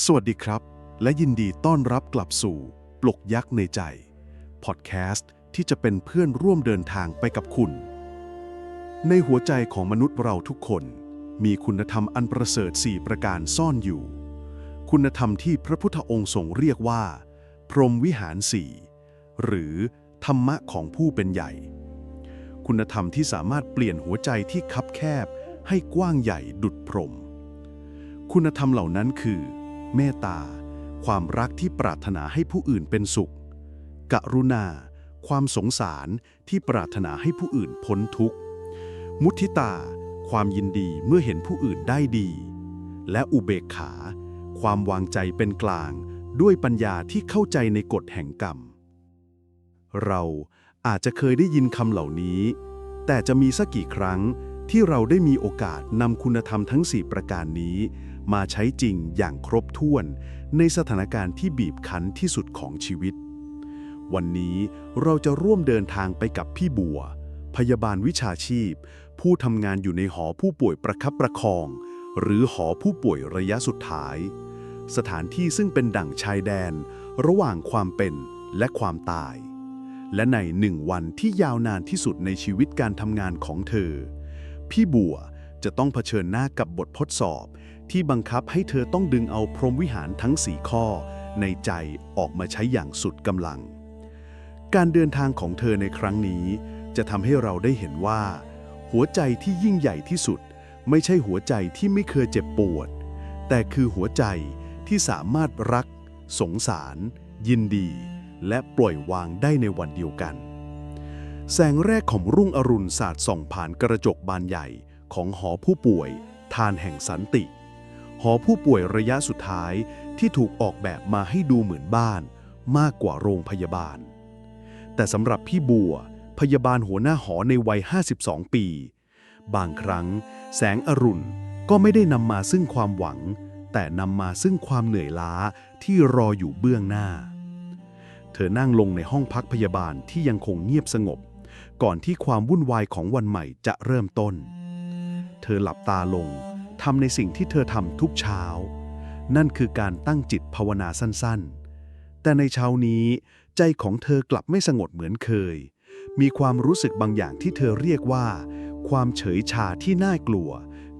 สวัสดีครับ และยินดีต้อนรับกลับสู่ ปลุกยักษ์ในใจ พอดแคสต์ที่จะเป็นเพื่อนร่วมเดินทางไปกับคุณ ในหัวใจของมนุษย์เราทุกคน มีคุณธรรมอันประเสริฐ4ประการซ่อนอยู่ คุณธรรมที่พระพุทธองค์ทรงเรียกว่า พรหมวิหารสี่หรือธรรมะของผู้เป็นใหญ่ คุณธรรมที่สามารถเปลี่ยนหัวใจที่คับแคบให้กว้างใหญ่ดุดพรหมคุณธรรมเหล่านั้นคือ เมตตา ความรักที่ปรารถนาให้ผู้อื่นเป็นสุข กรุณา ความสงสารที่ปรารถนาให้ผู้อื่นพ้นทุกข์ มุทิตา ความยินดีเมื่อเห็นผู้อื่นได้ดี และอุเบกขา ความวางใจเป็นกลางด้วยปัญญาที่เข้าใจในกฎแห่งกรรม เราอาจจะเคยได้ยินคำเหล่านี้ แต่จะมีสักกี่ครั้งที่เราได้มีโอกาสนำคุณธรรมทั้ง 4 ประการนี้ มาใช้จริงอย่างครบถ้วน ในสถานการณ์ที่บีบคั้นที่สุดของชีวิต วันนี้เราจะร่วมเดินทางไปกับพี่บัว พยาบาลวิชาชีพ ผู้ทำงานอยู่ในหอผู้ป่วยประคับประคอง หรือหอผู้ป่วยระยะสุดท้าย สถานที่ซึ่งเป็นดั่งชายแดน ระหว่างความเป็นและความตาย และในหนึ่งวันที่ยาวนานที่สุดในชีวิตการทำงานของเธอ พี่บัวจะต้องเผชิญหน้ากับบททดสอบ ที่บังคับให้เธอต้องดึงเอาพรหมวิหารทั้งสี่ข้อ ในใจออกมาใช้อย่างสุดกำลัง การเดินทางของเธอในครั้งนี้ จะทำให้เราได้เห็นว่า หัวใจที่ยิ่งใหญ่ที่สุด ไม่ใช่หัวใจที่ไม่เคยเจ็บปวด แต่คือหัวใจที่สามารถรัก สงสาร ยินดี และปล่อยวางได้ในวันเดียวกัน แสงแรกของรุ่งอรุณสาดส่องผ่านกระจกบานใหญ่ของหอผู้ป่วย ทานแห่งสันติ หอผู้ป่วยระยะสุดท้ายที่ถูกออกแบบมาให้ดูเหมือนบ้าน มากกว่าโรงพยาบาล แต่สำหรับพี่บัว พยาบาลหัวหน้าหอในวัย 52 ปี บางครั้ง แสงอรุณก็ไม่ได้นำมาซึ่งความหวัง แต่นำมาซึ่งความเหนื่อยล้าที่รออยู่เบื้องหน้า เธอนั่งลงในห้องพักพยาบาลที่ยังคงเงียบสงบ ก่อนที่ความวุ่นวายของวันใหม่จะเริ่มต้น เธอหลับตาลง ทำในสิ่งที่เธอทำทุกเช้า นั่นคือการตั้งจิตภาวนาสั้นๆ แต่ในเช้านี้ใจของเธอกลับไม่สงบเหมือนเคย มีความรู้สึกบางอย่างที่เธอเรียกว่า ความเฉยชาที่น่ากลัว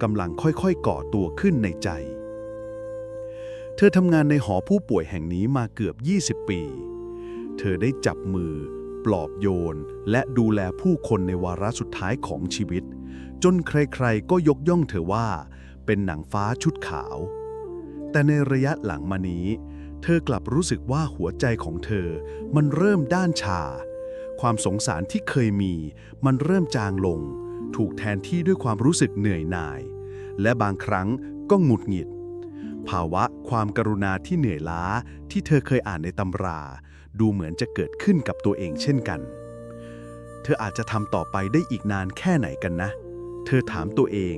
กำลังค่อยๆ ก่อตัวขึ้นในใจ เธอทำงานในหอผู้ป่วยแห่งนี้มาเกือบ 20 ปี เธอได้จับมือ ปลอบโยน และดูแลผู้คนในวาระสุดท้ายของชีวิต จนใครๆ ก็ยกย่องเธอว่า เป็นหนังฟ้าชุดขาว แต่ในระยะหลังมานี้ เธอกลับรู้สึกว่าหัวใจของเธอ มันเริ่มด้านชา ความสงสารที่เคยมี มันเริ่มจางลง ถูกแทนที่ด้วยความรู้สึกเหนื่อยหน่าย และบางครั้งก็หงุดหงิด ภาวะความกรุณาที่เหนื่อยล้าที่เธอเคยอ่านในตำรา ดูเหมือนจะเกิดขึ้นกับตัวเองเช่นกัน เธออาจจะทำต่อไปได้อีกนานแค่ไหนกันนะ เธอถามตัวเอง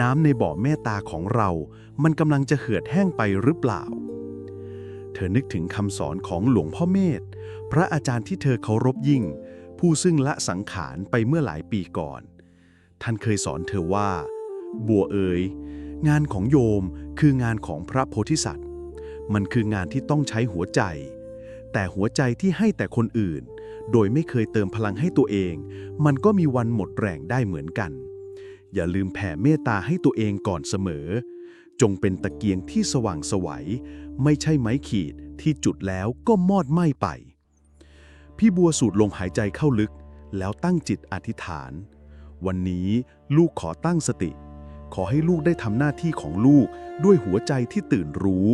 น้ำในบ่อเมตตาของเรา มันกำลังจะเหือดแห้งไปหรือเปล่า เธอนึกถึงคำสอนของหลวงพ่อเมธพระอาจารย์ที่เธอเคารพยิ่ง ผู้ซึ่งละสังขารไปเมื่อหลายปีก่อน ท่านเคยสอนเธอว่า บัวเอ๋ยงานของโยมคืองานของพระโพธิสัตว์ มันคืองานที่ต้องใช้หัวใจ แต่หัวใจที่ให้แต่คนอื่น โดยไม่เคยเติมพลังให้ตัวเอง มันก็มีวันหมดแรงได้เหมือนกัน อย่าลืมแผ่เมตตาให้ตัวเองก่อนเสมอ จงเป็นตะเกียงที่สว่างสวัย ไม่ใช่ไม้ขีดที่จุดแล้วก็มอดไหม้ไป พี่บัวสูดลมหายใจเข้าลึก แล้วตั้งจิตอธิษฐาน วันนี้ลูกขอตั้งสติ ขอให้ลูกได้ทำหน้าที่ของลูกด้วยหัวใจที่ตื่นรู้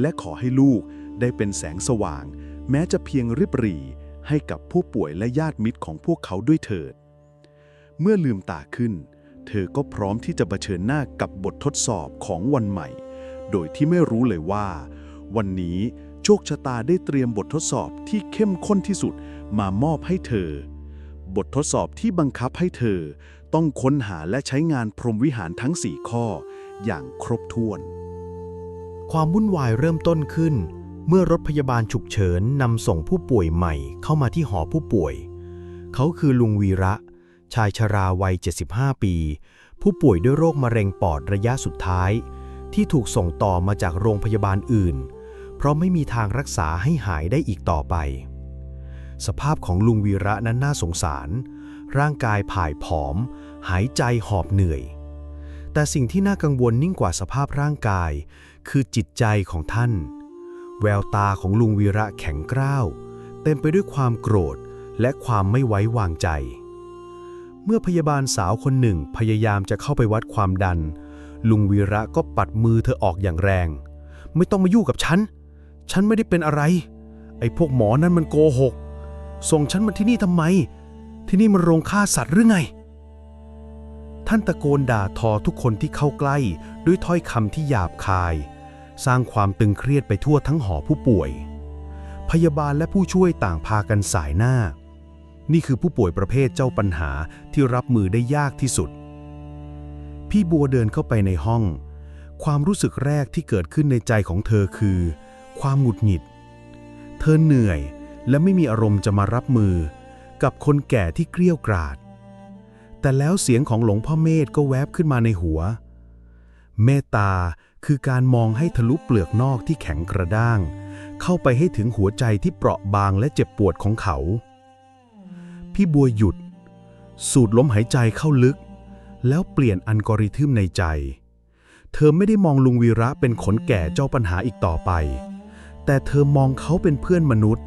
และขอให้ลูกได้เป็นแสงสว่าง แม้จะเพียงริบหรี่ให้กับผู้ป่วยและญาติมิตรของพวกเขาด้วยเถิด เมื่อลืมตาขึ้น เธอก็พร้อมที่จะเผชิญหน้ากับบททดสอบของวันใหม่ โดยที่ไม่รู้เลยว่า วันนี้โชคชะตาได้เตรียมบททดสอบที่เข้มข้นที่สุดมามอบให้เธอ บททดสอบที่บังคับให้เธอ ต้องค้นหาและใช้งานพรหมวิหารทั้ง4ข้อ อย่างครบถ้วน ความวุ่นวายเริ่มต้นขึ้น เมื่อรถพยาบาลฉุกเฉินนำส่งผู้ป่วยใหม่เข้ามาที่หอผู้ป่วย เขาคือลุงวีระ ชายชราวัย 75 ปี ผู้ป่วยด้วยโรคมะเร็งปอดระยะสุดท้าย ที่ถูกส่งต่อมาจากโรงพยาบาลอื่น เพราะไม่มีทางรักษาให้หายได้อีกต่อไป สภาพของลุงวีระนั้นน่าสงสาร ร่างกายผ่ายผอม หายใจหอบเหนื่อย แต่สิ่งที่น่ากังวลยิ่งกว่าสภาพร่างกาย คือจิตใจของท่าน แววตาของลุงวีระแข็งกร้าวเต็มไปด้วยความโกรธและความไม่ไว้วางใจ เมื่อพยาบาลสาวคนหนึ่งพยายามจะเข้าไปวัดความดัน ลุงวีระก็ปัดมือเธอออกอย่างแรง ไม่ต้องมายุ่งกับฉัน ฉันไม่ได้เป็นอะไร ไอ้พวกหมอนั่นมันโกหก ส่งฉันมาที่นี่ทำไม ที่นี่มันโรงฆ่าสัตว์หรือไง ท่านตะโกนด่าทอทุกคนที่เข้าใกล้ด้วยถ้อยคำที่หยาบคาย สร้างความตึงเครียดไปทั่วทั้งหอผู้ป่วย พยาบาลและผู้ช่วยต่างพากันสายหน้า นี่คือผู้ป่วยประเภทเจ้าปัญหาที่รับมือได้ยากที่สุด พี่บัวเดินเข้าไปในห้อง ความรู้สึกแรกที่เกิดขึ้นในใจของเธอคือ ความหงุดหงิด เธอเหนื่อยและไม่มีอารมณ์จะมารับมือ กับคนแก่ที่เกรี้ยวกราด แต่แล้วเสียงของหลวงพ่อเมธก็แวบขึ้นมาในหัว เมตตาคือการมองให้ทะลุเปลือกนอกที่แข็งกระด้าง เข้าไปให้ถึงหัวใจที่เปราะบางและเจ็บปวดของเขา พี่บัวหยุด สูดลมหายใจเข้าลึก แล้วเปลี่ยนอัลกอริทึมในใจ เธอไม่ได้มองลุงวีระเป็นขนแก่เจ้าปัญหาอีกต่อไป แต่เธอมองเขาเป็นเพื่อนมนุษย์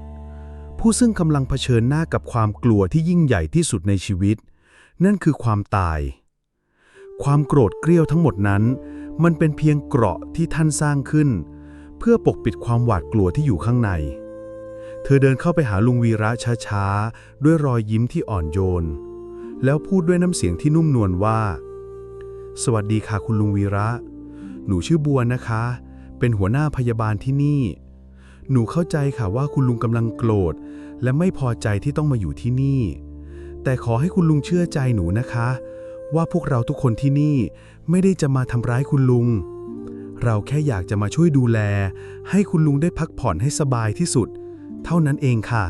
ผู้ซึ่งกำลังเผชิญหน้ากับความกลัวที่ยิ่งใหญ่ที่สุดในชีวิต นั่นคือความตาย ความโกรธเกรี้ยวทั้งหมดนั้น มันเป็นเพียงเกราะที่ท่านสร้างขึ้น เพื่อปกปิดความหวาดกลัวที่อยู่ข้างใน เธอเดินเข้าไปหาลุงวีระช้าๆ ด้วยรอยยิ้มที่อ่อนโยน แล้วพูดด้วยน้ำเสียงที่นุ่มนวลว่า สวัสดีค่ะคุณลุงวีระ หนูชื่อบัวนะคะ เป็นหัวหน้าพยาบาลที่นี่ หนูเข้าใจค่ะว่าคุณลุงกำลังโกรธ และไม่พอใจที่ต้องมาอยู่ที่นี่ แต่ขอให้คุณลุงเชื่อใจหนูนะคะ ว่าพวกเราทุกคนที่นี่ไม่ได้จะมาทำร้ายคุณลุงเราแค่อยากจะมาช่วยดูแล ให้คุณลุงได้พักผ่อนให้สบายที่สุด เท่านั้นเองค่ะ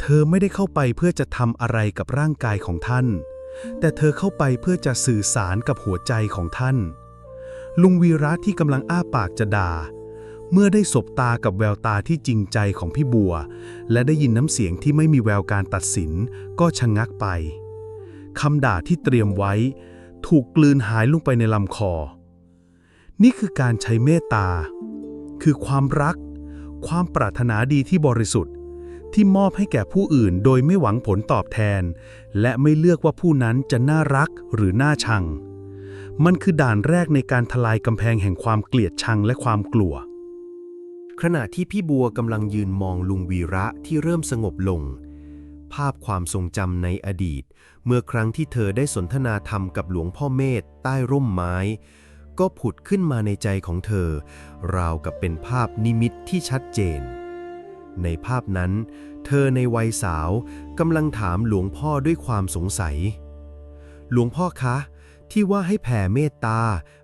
เธอไม่ได้เข้าไปเพื่อจะทำอะไรกับร่างกายของท่าน แต่เธอเข้าไปเพื่อจะสื่อสารกับหัวใจของท่าน ลุงวีระที่กำลังอ้าปากจะด่า เมื่อได้สบตากับแววตาที่จริงใจของพี่บัว และได้ยินน้ำเสียงที่ไม่มีแววการตัดสิน ก็ชะงงักไปคำด่าที่เตรียมไว้ ถูกกลืนหายลงไปในลำคอ นี่คือการใช้เมตตา คือความรัก ความปรารถนาดีที่บริสุทธิ์ ที่มอบให้แก่ผู้อื่นโดยไม่หวังผลตอบแทน และไม่เลือกว่าผู้นั้นจะน่ารักหรือน่าชัง มันคือด่านแรกในการทลายกำแพงแห่งความเกลียดชังและความกลัว ขณะที่พี่บัวกำลังยืนมองลุงวีระที่เริ่มสงบลง ภาพความทรงจำในอดีต เมื่อครั้งที่เธอได้สนทนาธรรมกับหลวงพ่อเมธใต้ร่มไม้ ก็ผุดขึ้นมาในใจของเธอ ราวกับเป็นภาพนิมิตที่ชัดเจน ในภาพนั้น เธอในวัยสาวกำลังถามหลวงพ่อด้วยความสงสัย หลวงพ่อคะ ที่ว่าให้แผ่เมตตา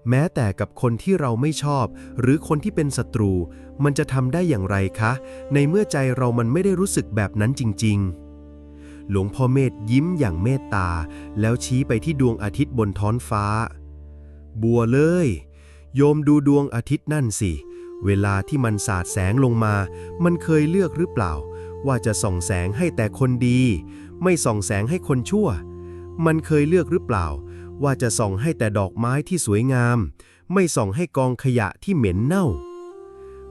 แม้แต่กับคนที่เราไม่ชอบ หรือคนที่เป็นศัตรู มันจะทำได้อย่างไรคะ ในเมื่อใจเรามันไม่ได้รู้สึกแบบนั้นจริง ๆหลวงพ่อเมธยิ้มอย่างเมตตา แล้วชี้ไปที่ดวงอาทิตย์บนท้องฟ้า บัวเลย โยมดูดวงอาทิตย์นั่นสิ เวลาที่มันสาดแสงลงมา มันเคยเลือกหรือเปล่า ว่าจะส่องแสงให้แต่คนดี ไม่ส่องแสงให้คนชั่ว มันเคยเลือกหรือเปล่า ว่าจะส่องให้แต่ดอกไม้ที่สวยงาม ไม่ส่องให้กองขยะที่เหม็นเน่า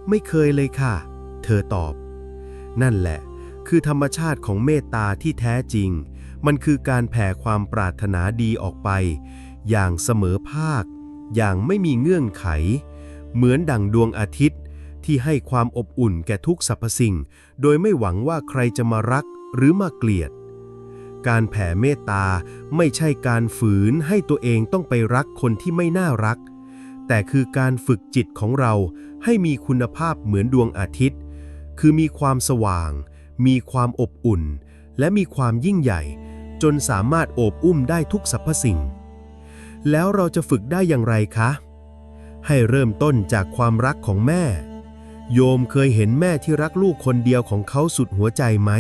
ไม่เคยเลยค่ะ เธอตอบ นั่นแหละ คือธรรมชาติของเมตตาที่แท้จริง มันคือการแผ่ความปรารถนาดีออกไป อย่างเสมอภาค อย่างไม่มีเงื่อนไข เหมือนดั่งดวงอาทิตย์ ที่ให้ความอบอุ่นแก่ทุกสรรพสิ่ง โดยไม่หวังว่าใครจะมารักหรือมาเกลียด การแผ่เมตตาไม่ใช่การฝืนให้ตัวเองต้องไปรักคนที่ไม่น่ารัก แต่คือการฝึกจิตของเราให้มีคุณภาพเหมือนดวงอาทิตย์ คือมีความสว่าง มีความอบอุ่น และมีความยิ่งใหญ่ จนสามารถโอบอุ้มได้ทุกสรรพสิ่ง แล้วเราจะฝึกได้อย่างไรคะ ให้เริ่มต้นจากความรักของแม่ โยมเคยเห็นแม่ที่รักลูกคนเดียวของเขาสุดหัวใจไหม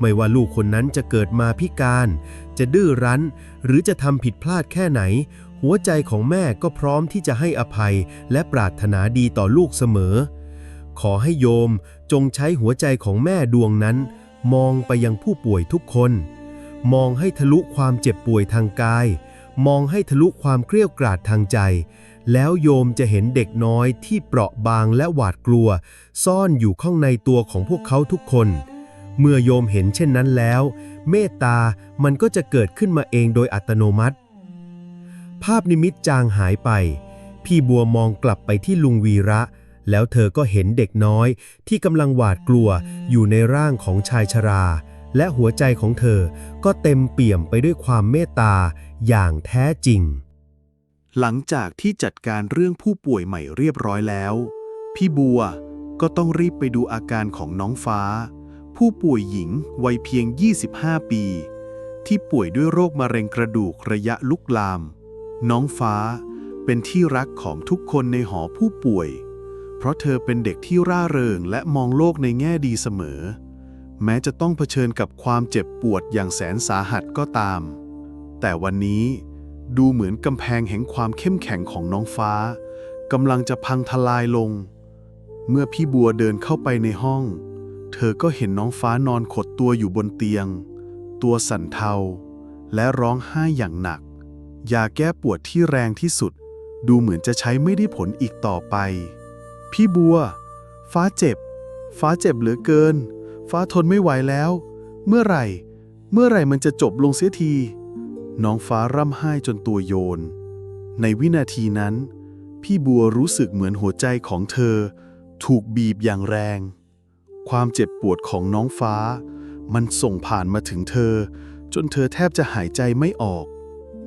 ไม่ว่าลูกคนนั้นจะเกิดมาพิการ จะดื้อรั้น หรือจะทำผิดพลาดแค่ไหน หัวใจของแม่ก็พร้อมที่จะให้อภัยและปรารถนาดีต่อลูกเสมอ ขอให้โยมจงใช้หัวใจของแม่ดวงนั้น มองไปยังผู้ป่วยทุกคน มองให้ทะลุความเจ็บป่วยทางกาย มองให้ทะลุความเกลี้ยวกราดทางใจ แล้วโยมจะเห็นเด็กน้อยที่เปราะบางและหวาดกลัว ซ่อนอยู่ข้างในตัวของพวกเขาทุกคน เมื่อโยมเห็นเช่นนั้นแล้ว เมตตามันก็จะเกิดขึ้นมาเองโดยอัตโนมัติ ภาพนิมิตจางหายไป พี่บัวมองกลับไปที่ลุงวีระ แล้วเธอก็เห็นเด็กน้อยที่กำลังหวาดกลัวอยู่ในร่างของชายชราและหัวใจของเธอก็เต็มเปี่ยมไปด้วยความเมตตา อย่างแท้จริง หลังจากที่จัดการเรื่องผู้ป่วยใหม่เรียบร้อยแล้ว พี่บัวก็ต้องรีบไปดูอาการของน้องฟ้า ผู้ป่วยหญิงวัยเพียง 25 ปี ที่ป่วยด้วยโรคมะเร็งกระดูกระยะลุกลาม น้องฟ้าเป็นที่รักของทุกคนในหอผู้ป่วย เพราะเธอเป็นเด็กที่ร่าเริงและมองโลกในแง่ดีเสมอ แม้จะต้องเผชิญกับความเจ็บปวดอย่างแสนสาหัสก็ตาม แต่วันนี้ดูเหมือนกำแพงแห่งความเข้มแข็งของน้องฟ้ากำลังจะพังทลายลง เมื่อพี่บัวเดินเข้าไปในห้อง เธอก็เห็นน้องฟ้านอนขดตัวอยู่บนเตียง ตัวสั่นเทา และร้องไห้อย่างหนัก ยาแก้ปวดที่แรงที่สุด ดูเหมือนจะใช้ไม่ได้ผลอีกต่อไป พี่บัว ฟ้าเจ็บ ฟ้าเจ็บเหลือเกิน ฟ้าทนไม่ไหวแล้ว เมื่อไหร่ เมื่อไหร่มันจะจบลงเสียที น้องฟ้าร่ำไห้จนตัวโยน ในวินาทีนั้น พี่บัวรู้สึกเหมือนหัวใจของเธอ ถูกบีบอย่างแรง ความเจ็บปวดของน้องฟ้า มันส่งผ่านมาถึงเธอ จนเธอแทบจะหายใจไม่ออก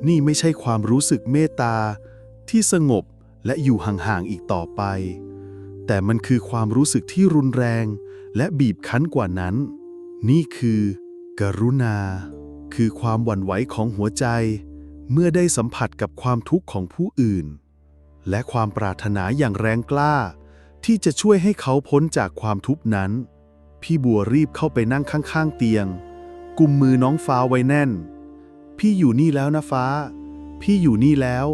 นี่ไม่ใช่ความรู้สึกเมตตา ที่สงบและอยู่ห่างๆอีกต่อไป แต่มันคือความรู้สึกที่รุนแรง และบีบคั้นกว่านั้น นี่คือ กรุณา คือความหวั่นไหวของหัวใจ เมื่อได้สัมผัสกับความทุกข์ของผู้อื่น และความปรารถนาอย่างแรงกล้า ที่จะช่วยให้เขาพ้นจากความทุกข์นั้น พี่บัวรีบเข้าไปนั่งข้างๆเตียง กุมมือน้องฟ้าไว้แน่น พี่อยู่นี่แล้วนะฟ้า พี่อยู่นี่แล้ว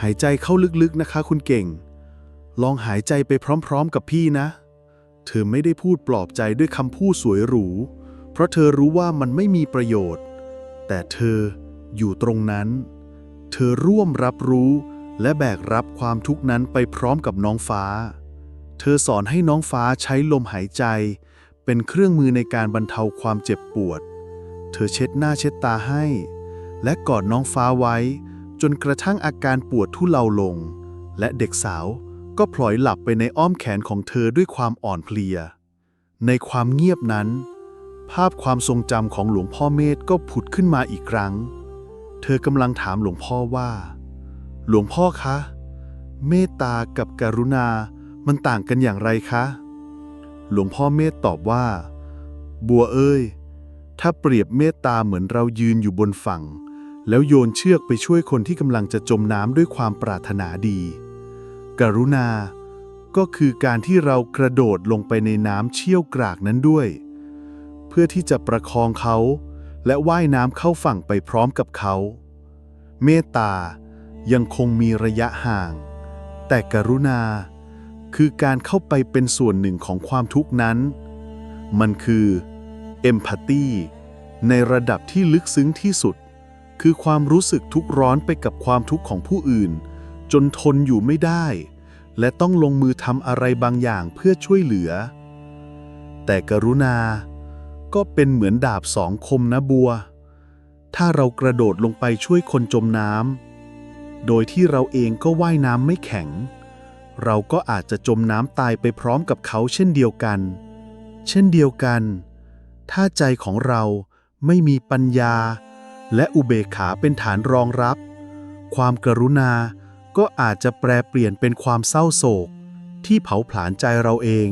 หายใจเข้าลึกๆนะคะคุณเก่ง ลองหายใจไปพร้อมๆกับพี่นะ เธอไม่ได้พูดปลอบใจด้วยคำพูดสวยหรู เพราะเธอรู้ว่ามันไม่มีประโยชน์ แต่เธออยู่ตรงนั้น เธอร่วมรับรู้และแบกรับความทุกข์นั้นไปพร้อมกับน้องฟ้า เธอสอนให้น้องฟ้าใช้ลมหายใจ เป็นเครื่องมือในการบรรเทาความเจ็บปวด เธอเช็ดหน้าเช็ดตาให้ และกอดน้องฟ้าไว้ จนกระทั่งอาการปวดทุเลาลง และเด็กสาวก็พลอยหลับไปในอ้อมแขนของเธอด้วยความอ่อนเพลีย ในความเงียบนั้น ภาพความทรงจำของหลวงพ่อเมธก็ผุดขึ้นมาอีกครั้ง เธอกำลังถามหลวงพ่อว่า หลวงพ่อคะ เมตตากับกรุณา มันต่างกันอย่างไรคะ หลวงพ่อเมธตอบว่า บัวเอ้ย ถ้าเปรียบเมตตาเหมือนเรายืนอยู่บนฝั่ง แล้วโยนเชือกไปช่วยคนที่กำลังจะจมน้ำด้วยความปรารถนาดี กรุณา ก็คือการที่เรากระโดดลงไปในน้ำเชี่ยวกรากนั้นด้วย เพื่อที่จะประคองเขา และว่ายน้ำเข้าฝั่งไปพร้อมกับเขา เมตตายังคงมีระยะห่าง แต่กรุณา คือการเข้าไปเป็นส่วนหนึ่งของความทุกข์นั้น มันคือเอมพัตตีในระดับที่ลึกซึ้งที่สุด คือความรู้สึกทุกข์ร้อนไปกับความทุกข์ของผู้อื่น จนทนอยู่ไม่ได้ และต้องลงมือทำอะไรบางอย่างเพื่อช่วยเหลือ แต่กรุณา ก็เป็นเหมือนดาบสองคมนะบัว ถ้าเรากระโดดลงไปช่วยคนจมน้ำ โดยที่เราเองก็ว่ายน้ำไม่แข็ง เราก็อาจจะจมน้ำตายไปพร้อมกับเขาเช่นเดียวกัน เช่นเดียวกัน ถ้าใจของเราไม่มีปัญญา และอุเบกขาเป็นฐานรองรับ ความกรุณาก็อาจจะแปลเปลี่ยนเป็นความเศร้าโศกที่เผาผลาญใจเราเอง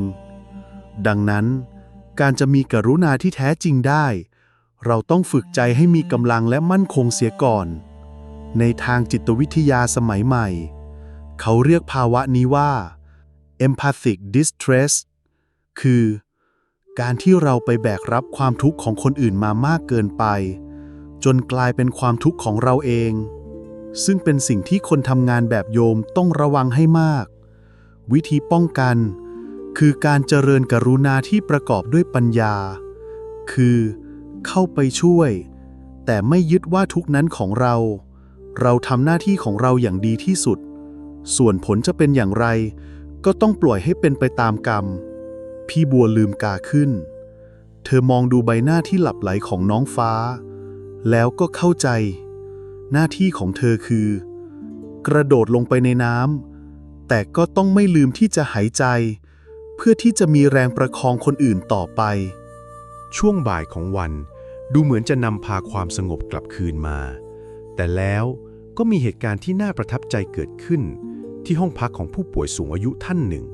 ดังนั้น การจะมีกรุณาที่แท้จริงได้ เราต้องฝึกใจให้มีกำลังและมั่นคงเสียก่อน ในทางจิตวิทยาสมัยใหม่ เขาเรียกภาวะนี้ว่า empathic distress คือ การที่เราไปแบกรับความทุกข์ของคนอื่นมามากเกินไป จนกลายเป็นความทุกข์ของเราเอง ซึ่งเป็นสิ่งที่คนทำงานแบบโยมต้องระวังให้มาก วิธีป้องกัน คือการเจริญกรุณาที่ประกอบด้วยปัญญา คือเข้าไปช่วย แต่ไม่ยึดว่าทุกนั้นของเรา เราทำหน้าที่ของเราอย่างดีที่สุด ส่วนผลจะเป็นอย่างไร ก็ต้องปล่อยให้เป็นไปตามกรรม พี่บัวลืมกาขึ้น เธอมองดูใบหน้าที่หลับไหลของน้องฟ้า แล้วก็เข้าใจ หน้าที่ของเธอคือ กระโดดลงไปในน้ำแต่ก็ต้องไม่ลืมที่จะหายใจ พื่อที่จะมีแรงประคองคนอื่นต่อไป ช่วงบ่ายของวันดูเหมือนจะนำพาความสงบกลับคืนมา แต่แล้วก็มีเหตุการณ์ที่น่าประทับใจเกิดขึ้น ที่ห้องพักของผู้ป่วยสูงอายุท่านหนึ่ง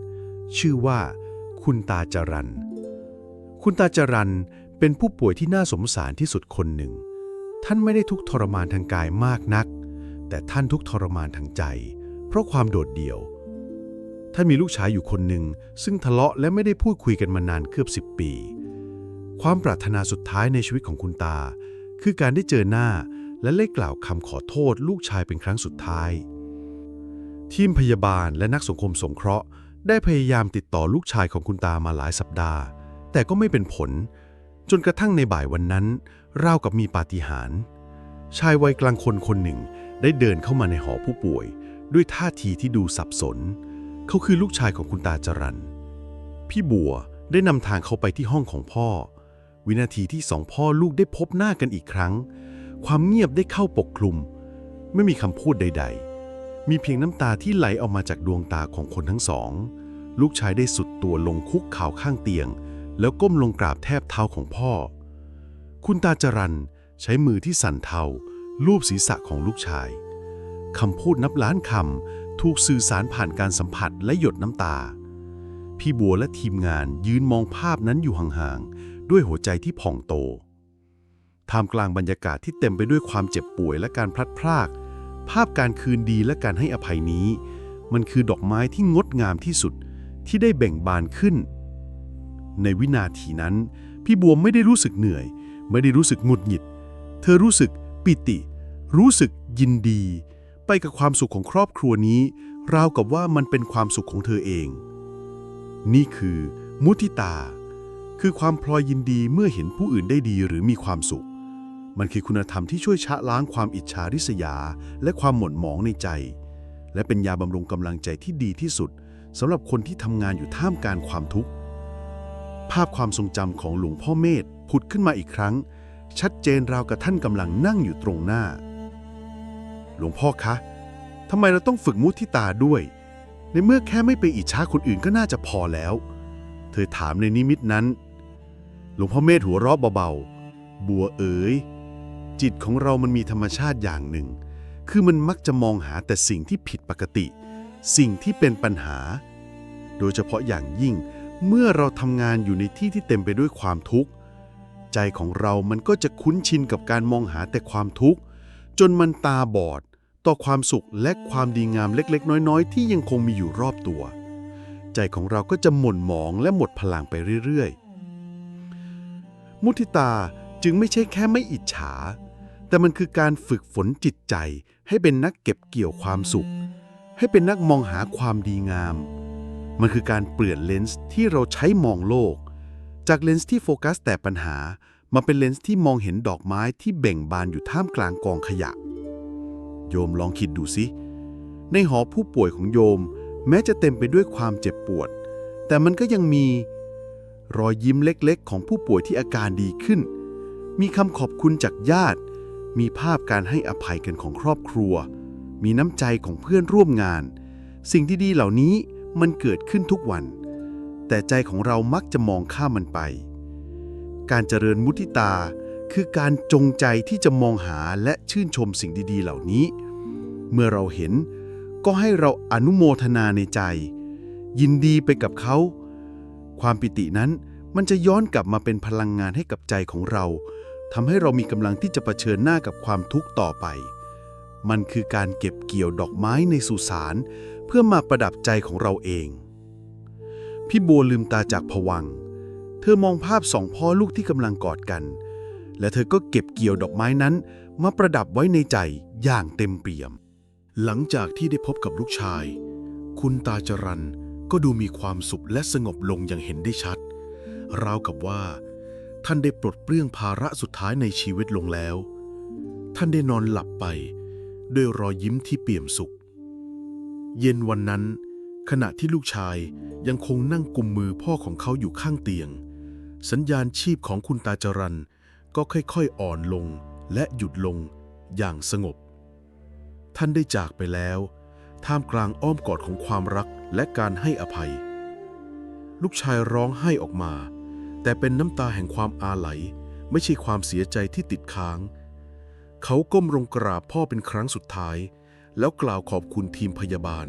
ชื่อว่าคุณตาจรัน คุณตาจรันเป็นผู้ป่วยที่น่าสงสารที่สุดคนหนึ่ง ท่านไม่ได้ทุกข์ทรมานทางกายมากนัก แต่ท่านทุกข์ทรมานทางใจ เพราะความโดดเดี่ยว ท่านมีลูกชายอยู่คนหนึ่ง ซึ่งทะเลาะและไม่ได้พูดคุยกันมานานเกือบสิบปี ความปรารถนาสุดท้ายในชีวิตของคุณตา คือการได้เจอหน้าและเล่กล่าวคำขอโทษลูกชายเป็นครั้งสุดท้าย ทีมพยาบาลและนักสังคมสงเคราะห์ ได้พยายามติดต่อลูกชายของคุณตามาหลายสัปดาห์ แต่ก็ไม่เป็นผล จนกระทั่งในบ่ายวันนั้นราวกับมีปาฏิหาริย์ชายวัยกลางคนคนหนึ่งได้เดินเข้ามาในหอผู้ป่วย ด้วยท่าทีที่ดูสับสนเขาคือลูกชายของคุณตาจรัน พี่บัวได้นำทางเขาไปที่ห้องของพ่อ วินาทีที่สองพ่อลูกได้พบหน้ากันอีกครั้ง ความเงียบได้เข้าปกคลุม ไม่มีคำพูดใด ๆ มีเพียงน้ำตาที่ไหลออกมาจากดวงตาของคนทั้งสอง ลูกชายได้สุดตัวลงคุกเข่าข้างเตียง แล้วก้มลงกราบแทบเท้าของพ่อ คุณตาจรันใช้มือที่สั่นเทาลูบศีรษะของลูกชายคำพูดนับล้านคำ ถูกสื่อสารผ่านการสัมผัสและหยดน้ำตา พี่บัวและทีมงานยืนมองภาพนั้นอยู่ห่างๆ ด้วยหัวใจที่ผ่องโต ท่ามกลางบรรยากาศที่เต็มไปด้วยความเจ็บป่วยและการพลัดพราก ภาพการคืนดีและการให้อภัยนี้ มันคือดอกไม้ที่งดงามที่สุดที่ได้เบ่งบานขึ้น ในวินาทีนั้น พี่บัวไม่ได้รู้สึกเหนื่อย ไม่ได้รู้สึกหงุดหงิด เธอรู้สึกปิติ รู้สึกยินดี ไปกับความสุขของครอบครัวนี้ ราวกับว่ามันเป็นความสุขของเธอเอง นี่คือมุทิตา คือความพลอยยินดีเมื่อเห็นผู้อื่นได้ดีหรือมีความสุข มันคือคุณธรรมที่ช่วยชะล้างความอิจฉาริษยา และความหม่นหมองในใจ และเป็นยาบำรุงกำลังใจที่ดีที่สุดสำหรับคนที่ทำงานอยู่ท่ามกลางความทุกข์ ภาพความทรงจำของหลวงพ่อเมธผุดขึ้นมาอีกครั้ง ชัดเจนราวกับท่านกำลังนั่งอยู่ตรงหน้า หลวงพ่อคะทำไมเราต้องฝึกมุทิตาด้วย ในเมื่อแค่ไม่ไปอิจฉาคนอื่นก็น่าจะพอแล้ว เธอถามในนิมิตนั้น หลวงพ่อเมธหัวเราะเบาๆ บัวเอ๋ย จิตของเรามันมีธรรมชาติอย่างหนึ่ง คือมันมักจะมองหาแต่สิ่งที่ผิดปกติ สิ่งที่เป็นปัญหา โดยเฉพาะอย่างยิ่งเมื่อเราทำงานอยู่ในที่ที่เต็มไปด้วยความทุกข์ ใจของเรามันก็จะคุ้นชินกับการมองหาแต่ความทุกข์ จนมันตาบอด ต่อความสุขและความดีงามเล็กๆ น้อยๆ ที่ยังคงมีอยู่รอบตัว ใจของเราก็จะหม่นหมองและหมดพลังไปเรื่อยๆ มุทิตาจึงไม่ใช่แค่ไม่อิจฉา แต่มันคือการฝึกฝนจิตใจให้เป็นนักเก็บเกี่ยวความสุข ให้เป็นนักมองหาความดีงาม มันคือการเปลี่ยนเลนส์ที่เราใช้มองโลก จากเลนส์ที่โฟกัสแต่ปัญหามาเป็นเลนส์ที่มองเห็นดอกไม้ที่เบ่งบานอยู่ท่ามกลางกองขยะ โยมลองคิดดูสิ ในหอผู้ป่วยของโยม แม้จะเต็มไปด้วยความเจ็บปวด แต่มันก็ยังมี รอยยิ้มเล็กๆ ของผู้ป่วยที่อาการดีขึ้น มีคำขอบคุณจากญาติ มีภาพการให้อภัยกันของครอบครัว มีน้ำใจของเพื่อนร่วมงาน สิ่งที่ดีเหล่านี้มันเกิดขึ้นทุกวัน แต่ใจของเรามักจะมองข้ามมันไป การเจริญมุทิตา คือการจงใจที่จะมองหาและชื่นชมสิ่งดี ๆ เหล่านี้ เมื่อเราเห็นก็ให้เราอนุโมทนาในใจ ยินดีไปกับเขา ความปิตินั้นมันจะย้อนกลับมาเป็นพลังงานให้กับใจของเราทำให้เรามีกำลังที่จะเผชิญหน้ากับความทุกข์ต่อไป มันคือการเก็บเกี่ยวดอกไม้ในสุสานเพื่อมาประดับใจของเราเอง พี่บัวลืมตาจากผวัง เธอมองภาพสองพ่อลูกที่กำลังกอดกัน และเธอก็เก็บเกี่ยวดอกไม้นั้น มาประดับไว้ในใจอย่างเต็มเปี่ยม หลังจากที่ได้พบกับลูกชาย คุณตาจรันก็ดูมีความสุขและสงบลงอย่างเห็นได้ชัด ราวกับว่า ท่านได้ปลดเปลื้องภาระสุดท้ายในชีวิตลงแล้ว ท่านได้นอนหลับไป ด้วยรอยยิ้มที่เปี่ยมสุข เย็นวันนั้น ขณะที่ลูกชายยังคงนั่งกุมมือพ่อของเขาอยู่ข้างเตียง สัญญาณชีพของคุณตาจรัน ก็ค่อยๆอ่อนลงและหยุดลงอย่างสงบ ท่านได้จากไปแล้ว ท่ามกลางอ้อมกอดของความรักและการให้อภัย ลูกชายร้องไห้ออกมา แต่เป็นน้ำตาแห่งความอาลัย ไม่ใช่ความเสียใจที่ติดค้าง เขาก้มลงกราบพ่อเป็นครั้งสุดท้าย แล้วกล่าวขอบคุณทีมพยาบาล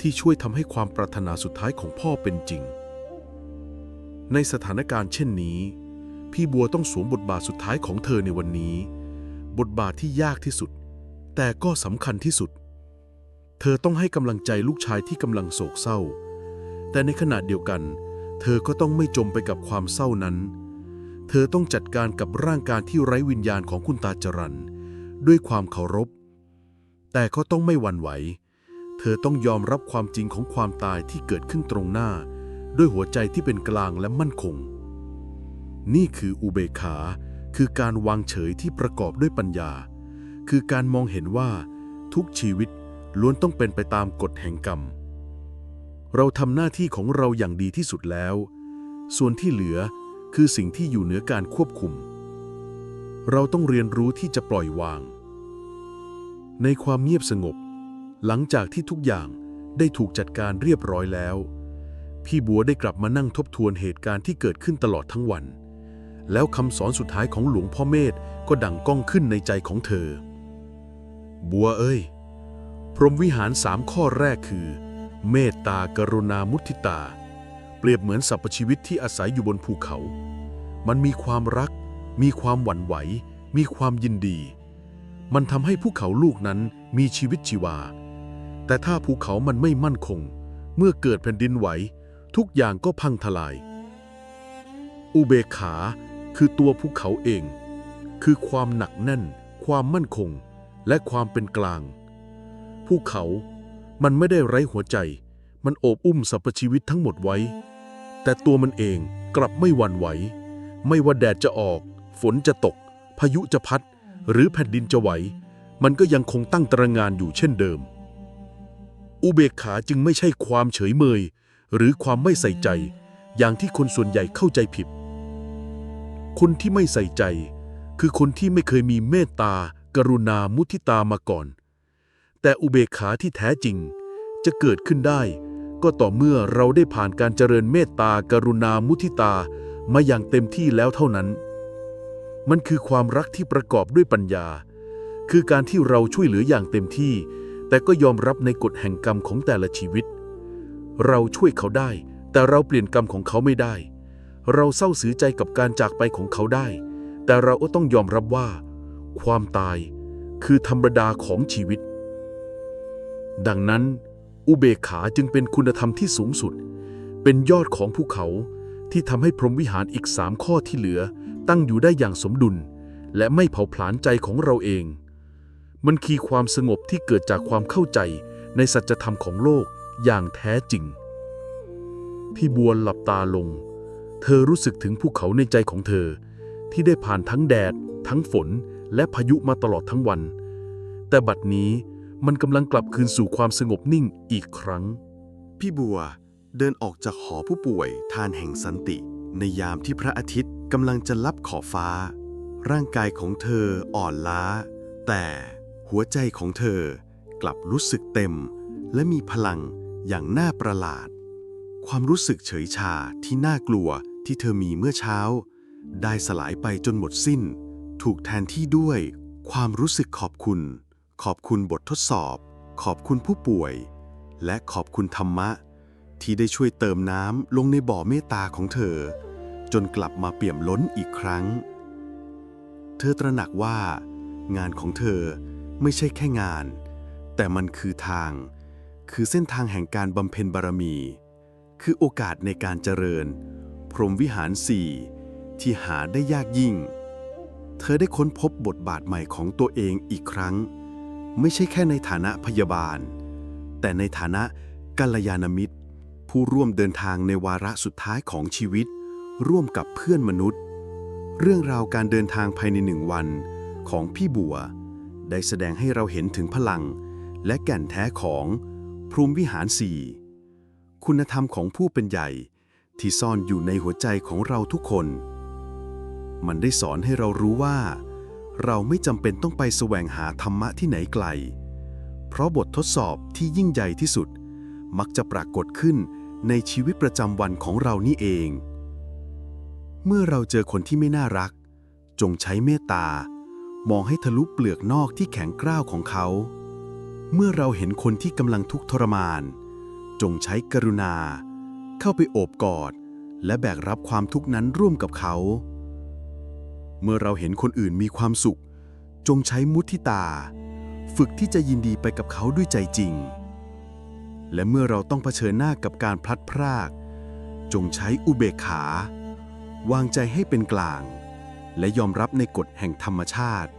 ที่ช่วยทำให้ความปรารถนาสุดท้ายของพ่อเป็นจริง ในสถานการณ์เช่นนี้ พี่บัวต้องสวมบทบาทสุดท้ายของเธอในวันนี้ บทบาทที่ยากที่สุด แต่ก็สำคัญที่สุด เธอต้องให้กำลังใจลูกชายที่กำลังโศกเศร้า แต่ในขณะเดียวกัน เธอก็ต้องไม่จมไปกับความเศร้านั้น เธอต้องจัดการกับร่างกายที่ไร้วิญญาณของคุณตาจรันด้วยความเคารพ แต่ก็ต้องไม่หวั่นไหว เธอต้องยอมรับความจริงของความตายที่เกิดขึ้นตรงหน้า ด้วยหัวใจที่เป็นกลางและมั่นคง นี่คืออุเบกขา คือการวางเฉยที่ประกอบด้วยปัญญา คือการมองเห็นว่า ทุกชีวิตล้วนต้องเป็นไปตามกฎแห่งกรรม เราทำหน้าที่ของเราอย่างดีที่สุดแล้ว ส่วนที่เหลือคือสิ่งที่อยู่เหนือการควบคุม เราต้องเรียนรู้ที่จะปล่อยวาง ในความเงียบสงบ หลังจากที่ทุกอย่างได้ถูกจัดการเรียบร้อยแล้ว พี่บัวได้กลับมานั่งทบทวนเหตุการณ์ที่เกิดขึ้นตลอดทั้งวัน แล้วคำสอนสุดท้ายของหลวงพ่อเมธก็ดังก้องขึ้นในใจของเธอ บัวเอ้ย พรหมวิหารสามข้อแรกคือ เมตตากรุณามุทิตา เปรียบเหมือนสรรพชีวิตที่อาศัยอยู่บนภูเขา มันมีความรัก มีความหวั่นไหว มีความยินดี มันทำให้ภูเขาลูกนั้นมีชีวิตชีวา แต่ถ้าภูเขามันไม่มั่นคง เมื่อเกิดแผ่นดินไหว ทุกอย่างก็พังทลาย อุเบกขา คือตัวภูเขาเอง คือความหนักแน่น ความมั่นคง และความเป็นกลาง ภูเขามันไม่ได้ไร้หัวใจ มันโอบอุ้มสรรพชีวิตทั้งหมดไว้ แต่ตัวมันเองกลับไม่หวั่นไหว ไม่ว่าแดดจะออก ฝนจะตก พายุจะพัด หรือแผ่นดินจะไหว มันก็ยังคงตั้งตระงานอยู่เช่นเดิม อุเบกขาจึงไม่ใช่ความเฉยเมย หรือความไม่ใส่ใจ อย่างที่คนส่วนใหญ่เข้าใจผิด คนที่ไม่ใส่ใจ คือคนที่ไม่เคยมีเมตตา กรุณามุทิตามาก่อน แต่อุเบกขาที่แท้จริง จะเกิดขึ้นได้ ก็ต่อเมื่อเราได้ผ่านการเจริญเมตตา กรุณามุทิตามาอย่างเต็มที่แล้วเท่านั้น มันคือความรักที่ประกอบด้วยปัญญา คือการที่เราช่วยเหลืออย่างเต็มที่ แต่ก็ยอมรับในกฎแห่งกรรมของแต่ละชีวิต เราช่วยเขาได้ แต่เราเปลี่ยนกรรมของเขาไม่ได้ เราเศร้าเสียใจกับการจากไปของเขาได้ แต่เราก็ต้องยอมรับว่า ความตายคือธรรมดาของชีวิต ดังนั้น อุเบกขาจึงเป็นคุณธรรมที่สูงสุด เป็นยอดของภูเขาที่ทำให้พรหมวิหารอีกสามข้อที่เหลือ ตั้งอยู่ได้อย่างสมดุล และไม่เผาผลาญใจของเราเอง มันคือความสงบที่เกิดจากความเข้าใจในสัจธรรมของโลกอย่างแท้จริง พี่บัวหลับตาลง เธอรู้สึกถึงภูเขาในใจของเธอ ที่ได้ผ่านทั้งแดด ทั้งฝน และพายุมาตลอดทั้งวัน แต่บัดนี้มันกำลังกลับคืนสู่ความสงบนิ่งอีกครั้ง พี่บัวเดินออกจากหอผู้ป่วยทานแห่งสันติ ในยามที่พระอาทิตย์กำลังจะลับขอบฟ้า ร่างกายของเธออ่อนล้า แต่หัวใจของเธอกลับรู้สึกเต็ม และมีพลังอย่างน่าประหลาด ความรู้สึกเฉยชาที่น่ากลัวที่เธอมีเมื่อเช้า ได้สลายไปจนหมดสิ้น ถูกแทนที่ด้วย ความรู้สึกขอบคุณ ขอบคุณบททดสอบ ขอบคุณผู้ป่วย และขอบคุณธรรมะ ที่ได้ช่วยเติมน้ำลงในบ่อเมตตาของเธอ จนกลับมาเปี่ยมล้นอีกครั้ง เธอตระหนักว่า งานของเธอไม่ใช่แค่งาน แต่มันคือทาง คือเส้นทางแห่งการบำเพ็ญบารมี คือโอกาสในการเจริญ พรหมวิหารสี่ที่หาได้ยากยิ่ง เธอได้ค้นพบบทบาทใหม่ของตัวเองอีกครั้ง ไม่ใช่แค่ในฐานะพยาบาล แต่ในฐานะกัลยาณมิตร ผู้ร่วมเดินทางในวาระสุดท้ายของชีวิต ร่วมกับเพื่อนมนุษย์ เรื่องราวการเดินทางภายในหนึ่งวันของพี่บัว ได้แสดงให้เราเห็นถึงพลัง และแก่นแท้ของพรหมวิหารสี่ คุณธรรมของผู้เป็นใหญ่ ที่ซ่อนอยู่ในหัวใจของเราทุกคน มันได้สอนให้เรารู้ว่า เราไม่จำเป็นต้องไปแสวงหาธรรมะที่ไหนไกล เพราะบททดสอบที่ยิ่งใหญ่ที่สุด มักจะปรากฏขึ้นในชีวิตประจำวันของเรานี่เอง เมื่อเราเจอคนที่ไม่น่ารัก จงใช้เมตตา มองให้ทะลุเปลือกนอกที่แข็งกร้าวของเขา เมื่อเราเห็นคนที่กำลังทุกข์ทรมาน จงใช้กรุณา เข้าไปโอบกอด และแบกรับความทุกข์นั้นร่วมกับเขา เมื่อเราเห็นคนอื่นมีความสุข จงใช้มุทิตา ฝึกที่จะยินดีไปกับเขาด้วยใจจริง และเมื่อเราต้องเผชิญหน้ากับการพลัดพราก จงใช้อุเบกขา วางใจให้เป็นกลาง และยอมรับในกฎแห่งธรรมชาติ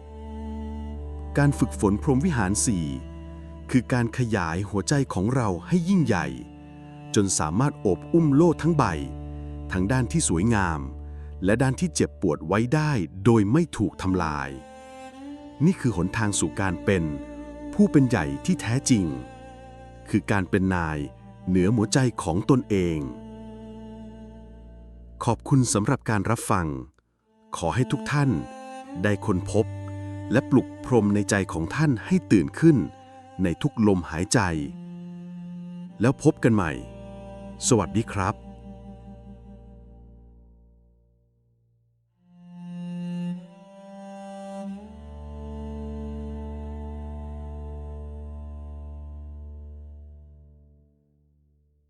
การฝึกฝนพรหมวิหารสี่ คือการขยายหัวใจของเราให้ยิ่งใหญ่ จนสามารถโอบอุ้มโลกทั้งใบ ทั้งด้านที่สวยงาม และด้านที่เจ็บปวดไว้ได้โดยไม่ถูกทำลาย นี่คือหนทางสู่การเป็น ผู้เป็นใหญ่ที่แท้จริง คือการเป็นนายเหนือหัวใจของตนเอง ขอบคุณสำหรับการรับฟัง ขอให้ทุกท่านได้ค้นพบ และปลุกพรมในใจของท่านให้ตื่นขึ้น ในทุกลมหายใจ แล้วพบกันใหม่ สวัสดีครับ